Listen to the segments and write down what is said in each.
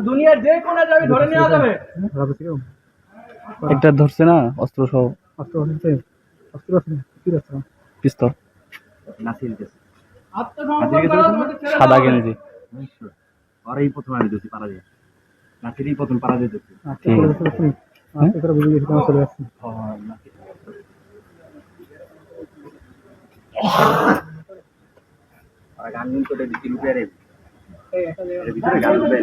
দুনিয়ার যে কোনো যাবে ধরে নেওয়া যাবে। একটা ধরছে না অস্ত্র সহ। অস্ত্র অস্ত্র আছে। পিস্তল। সাদা গেঞ্জি। ওরাই প্রথম আনি দিয়েছি পারা দিয়ে। নাতিরই প্রথম পারা যাচ্ছি আর গান করে দিচ্ছি লুকিয়ে রে? ভিতরে গান লুকিয়ে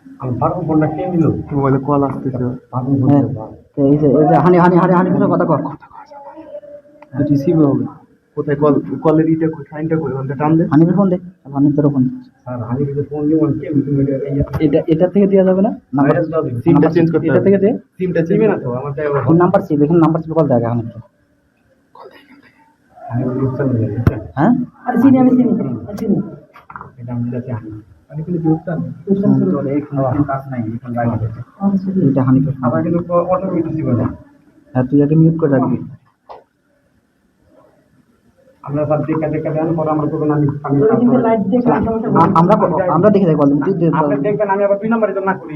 মোবাইলে কল আসতেছে। এই যে এই যে হানি হানি হানি হানি কথা কর। রিসিভ হবে। কোথায় কল কলের ইটা কই সাইনটা কই ওখানটা টান দে। হানিফের ফোন দে হানিফ তোর ফোন স্যার আমি ফোন নিব কে এটা এটা এটা থেকে দেওয়া যাবে না? নাম্বার সিমটা চেঞ্জ করতে এটা থেকে দে। সিমটা চেঞ্জ না। তো আমার তাই ফোন নাম্বার চিপ এখানে নাম্বার চিপ কল দেখা হানিফ আমি ইনস্টল হ্যাঁ? আরে চিনি আমি চিনি। চিনি। এটা আমি এটা আবার কিন্তু অটোমেটিক হ্যাঁ তুই আগে মিউট করে রাখবি। আমরা সব দেখা দেন পর আমরা আমরা আমরা যাই বল তুই দেখবেন আমি আবার দুই নম্বরে তো না করি।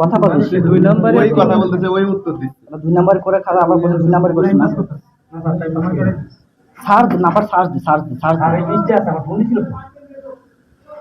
কথা বল। দুই নম্বরে ওই কথা বলতেছে ওই উত্তর দিচ্ছে। দুই নাম্বার করে খাওয়া আবার বলে দুই নাম্বার করে না। স্যার আমার করে। সার্চ নাম্বার সার্চ দি সার্চ দি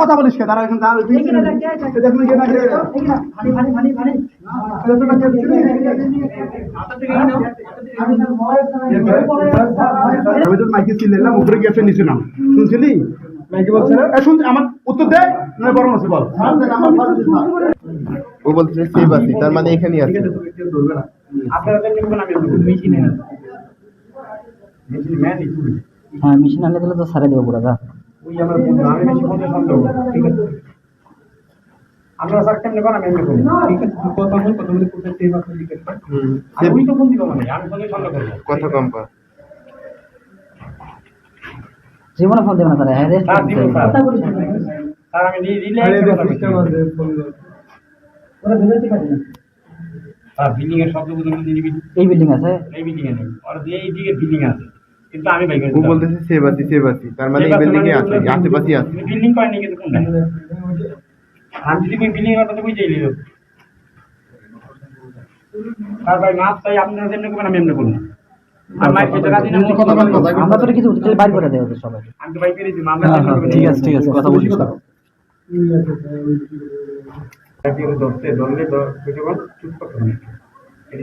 কথা বলিস কে? তারা এখন আমি তো মাইকে উপরে গিয়ে নিচে নাম। শুনছিলি? মাইকে বলছে এ শুন আমার উত্তর দে না বড় মাসে বল। ও বলছে সেভ আছে। তার মানে এখানেই আছে। আপনারা তো নিবেন আমি মেশিনে মেশিন ম্যান হ্যাঁ মেশিন আনলে দিলে তো সারে দেবো পুরো যা। ওই আমার বন্ধু আমি বেশি ফোনে সন্দেহ ঠিক আছে? আপনারা স্যার কেমনে করেন আমি ঠিক আছে? কথা বল কথা বলে কোথায় সেভ আপনি লিখে দিবেন আমি ওই তো ফোন দিব মানে আমি ফোনে সন্দেহ করি কথা কম কর। জীবনে ফোন দেবে না তারা হ্যাঁ রে। স্যার দিব স্যার। স্যার আমি রিলে ওরা ভেবে ঠিক আছে স্যার বিল্ডিং এর শব্দ বুঝে বুঝে এই বিল্ডিং আছে? এই বিল্ডিং এ নেই। আর এই দিকে বিল্ডিং আছে। কিন্তু আমি বাইক ও বলতেছে সেভ আছে সেভ আছে তার মানে এই বিল্ডিং এ আছে আশেপাশে আছে। বিল্ডিং করেনি কিন্তু কোনটা? আমি যদি বিল্ডিং এর কথা বুঝেই লিও স্যার ভাই মাপ তাই আপনারা যেমনি করবেন আমি এমনি করব। আর মাইক খেতে রাজি না কথা কথা আমরা তো কিছু তাহলে বাইর করে দেয় সবাই। আমি তো ভাই পেরে দিই মামলা ঠিক আছে ঠিক আছে কথা বলিস ধরতে ধরলে চুপ করতে হবে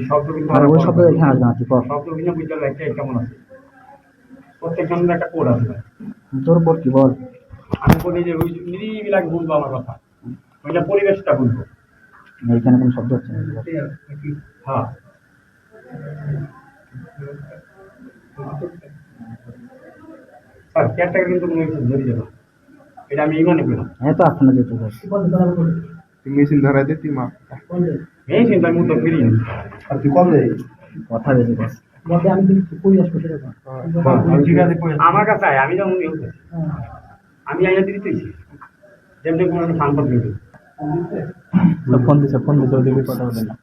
শব্দ কিন্তু শব্দ এখানে আসবে না তুই কর। শব্দ কিন্তু বিদ্যালয় একটা কেমন আছে? প্রত্যেকজনের একটা কোড আছে। তোর উপর কি বল? আমি বলি যে ওই নিরিবিলাকে বলব আমার কথা। ওইটা পরিবেশটা বলব এখানে কোনো শব্দ হচ্ছে না। হ্যাঁ। স্যার কেয়ারটাকে কিন্তু কোনো ধরে যাবে এটা আমি ইমানে পেলাম হ্যাঁ তো না তুই মেশিন ধরাই দে তুই মা চিন্তা আমি তো ফিরি আর তুই কম দে কথা বেশি বস ঠিক আছে আমার কাছে আয়, আমি যেমন করছি। আমি আইয়া দিতে চাইছি যেমনি কোনো ফান করতে ফোন দিছে ফোন দিছে ওদিকে কথা বলে না।